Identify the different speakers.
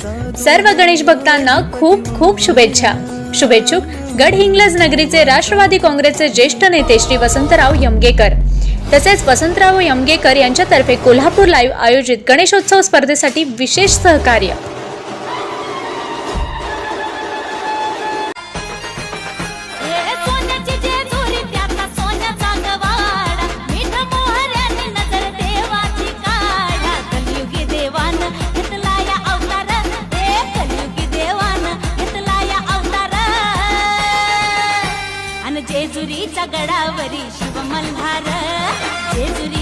Speaker 1: सर्व गणेश भक्तांना खूप खूप शुभेच्छा. शुभेच्छुक गडहिंग्लज नगरीचे राष्ट्रवादी काँग्रेसचे ज्येष्ठ नेते श्री वसंतराव यमगेकर. तसेच वसंतराव यमगेकर यांच्यातर्फे कोल्हापूर लाईव्ह आयोजित गणेशोत्सव स्पर्धेसाठी विशेष सहकार्य.
Speaker 2: जेजुरीच्या गडावरी शिवमल्हार जेजुरी